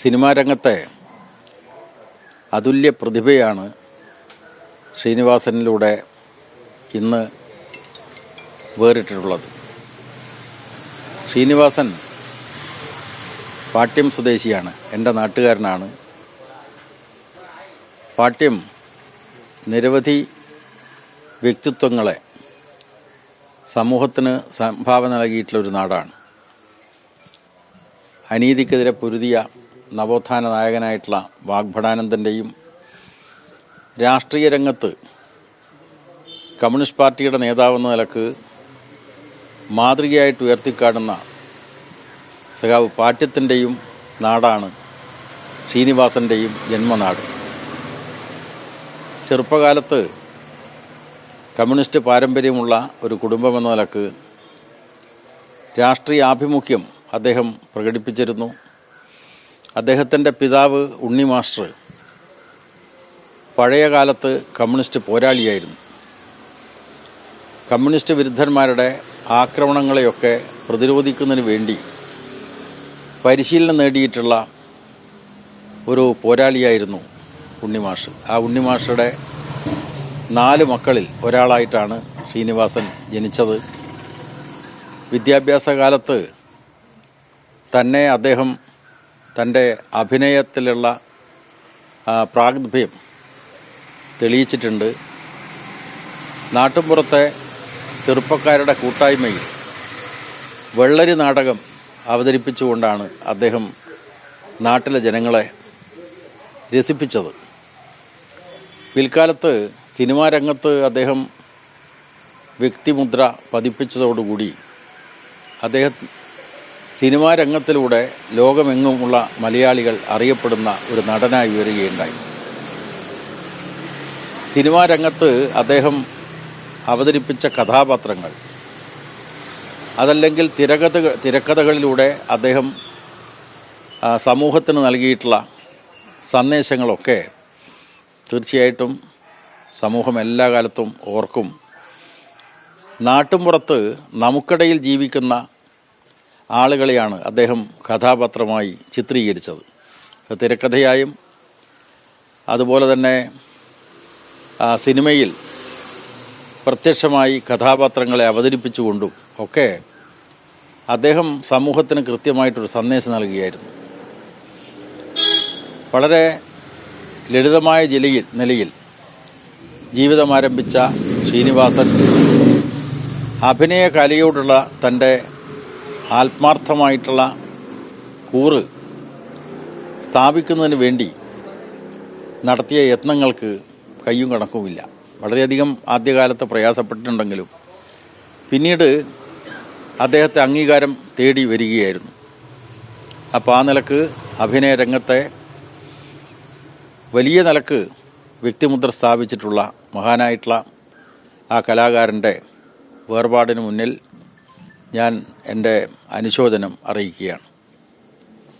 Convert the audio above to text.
Cinema രംഗത്തെ അതുല്യ പ്രതിഭയാണ് ശ്രീനിവാസനിലൂടെ ഇന്ന് വേറിട്ടിട്ടുള്ളത്. ശ്രീനിവാസൻ പാട്യം സ്വദേശിയാണ് എന്റെ നാട്ടുകാരനാണ്. പാട്യം നിരവധി വ്യക്തിത്വങ്ങളെ സമൂഹത്തിന് സംഭാവന നൽകിയിട്ടുള്ള ഒരു നാടാണ്. അനീതിക്കെതിരെ പൊരുതിയ നവോത്ഥാന നായകനായിട്ടുള്ള വാഗ്ഭടാനന്ദന്റെയും രാഷ്ട്രീയ രംഗത്ത് കമ്മ്യൂണിസ്റ്റ് പാർട്ടിയുടെ നേതാവെന്ന നിലയ്ക്ക് മാതൃകയായിട്ട് ഉയർത്തിക്കാടുന്ന സഖാവ് പാട്യത്തിന്റെയും നാടാണ് ശ്രീനിവാസന്റെയും ജന്മനാട്. ചെറുപ്പകാലത്ത് കമ്മ്യൂണിസ്റ്റ് പാരമ്പര്യമുള്ള ഒരു കുടുംബമെന്ന നിലയ്ക്ക് രാഷ്ട്രീയ ആഭിമുഖ്യം അദ്ദേഹം പ്രകടിപ്പിച്ചിരുന്നു. അദ്ദേഹത്തിന്റെ പിതാവ് ഉണ്ണി മാസ്റ്റർ പഴയ കാലത്ത് കമ്മ്യൂണിസ്റ്റ് പോരാളിയായിരുന്നു. കമ്മ്യൂണിസ്റ്റ് വിരുദ്ധന്മാരുടെ ആക്രമണങ്ങളെയൊക്കെ പ്രതിരോധിക്കുന്നതിന് വേണ്ടി പരിശീലനം നേടിയിട്ടുള്ള ഒരു പോരാളിയായിരുന്നു ഉണ്ണി ഉണ്ണിമാഷ് ആ ഉണ്ണി ഉണ്ണിമാഷയുടെ നാല് മക്കളിൽ ഒരാളായിട്ടാണ് ശ്രീനിവാസൻ ജനിച്ചത്. വിദ്യാഭ്യാസ കാലത്ത് തന്നെ അദ്ദേഹം തന്റെ അഭിനയത്തിലുള്ള പ്രാഗ്ഭ്യം തെളിയിച്ചിട്ടുണ്ട്. നാട്ടുമ്പുറത്തെ ചെറുപ്പക്കാരുടെ കൂട്ടായ്മയിൽ വെള്ളരി നാടകം അവതരിപ്പിച്ചുകൊണ്ടാണ് അദ്ദേഹം നാട്ടിലെ ജനങ്ങളെ രസിപ്പിച്ചത്. പിൽക്കാലത്ത് സിനിമാ രംഗത്ത് അദ്ദേഹം വ്യക്തിമുദ്ര പതിപ്പിച്ചതോടുകൂടി അദ്ദേഹം സിനിമാ രംഗത്തിലൂടെ ലോകമെങ്ങുമുള്ള മലയാളികൾ അറിയപ്പെടുന്ന ഒരു നടനായി ഉയരുകയുണ്ടായി. സിനിമാ രംഗത്ത് അദ്ദേഹം അവതരിപ്പിച്ച കഥാപാത്രങ്ങൾ അതല്ലെങ്കിൽ തിരകഥ തിരക്കഥകളിലൂടെ അദ്ദേഹം സമൂഹത്തിന് നൽകിയിട്ടുള്ള സന്ദേശങ്ങളൊക്കെ തീർച്ചയായിട്ടും സമൂഹം എല്ലാ കാലത്തും ഓർക്കും. നാട്ടുമ്പുറത്ത് നമുക്കിടയിൽ ജീവിക്കുന്ന ആളുകളെയാണ് അദ്ദേഹം കഥാപാത്രമായി ചിത്രീകരിച്ചത്. തിരക്കഥയായും അതുപോലെ തന്നെ സിനിമയിൽ പ്രത്യക്ഷമായി കഥാപാത്രങ്ങളെ അവതരിപ്പിച്ചുകൊണ്ടും ഒക്കെ അദ്ദേഹം സമൂഹത്തിന് കൃത്യമായിട്ടൊരു സന്ദേശം നൽകുകയായിരുന്നു വളരെ ലളിതമായ ജില്ലയിൽ നിലയിൽ ജീവിതം ആരംഭിച്ച ശ്രീനിവാസൻ അഭിനയ കലയോടുള്ള തന്റെ ആത്മാർത്ഥമായിട്ടുള്ള കൂറ് സ്ഥാപിക്കുന്നതിന് വേണ്ടി നടത്തിയ യത്നങ്ങൾക്ക് കയ്യും കണക്കുമില്ല. വളരെയധികം ആദ്യകാലത്ത് പ്രയാസപ്പെട്ടിട്ടുണ്ടെങ്കിലും പിന്നീട് അദ്ദേഹത്തെ അംഗീകാരം തേടി വരികയായിരുന്നു. അപ്പോൾ ആ നിലയ്ക്ക് അഭിനയ രംഗത്തെ വലിയ നിലയ്ക്ക് വ്യക്തിമുദ്ര സ്ഥാപിച്ചിട്ടുള്ള മഹാനായിട്ടുള്ള ആ കലാകാരന്റെ വേർപാടിന് മുന്നിൽ ഞാൻ എന്റെ അനുശോചനം അറിയിക്കുകയാണ്.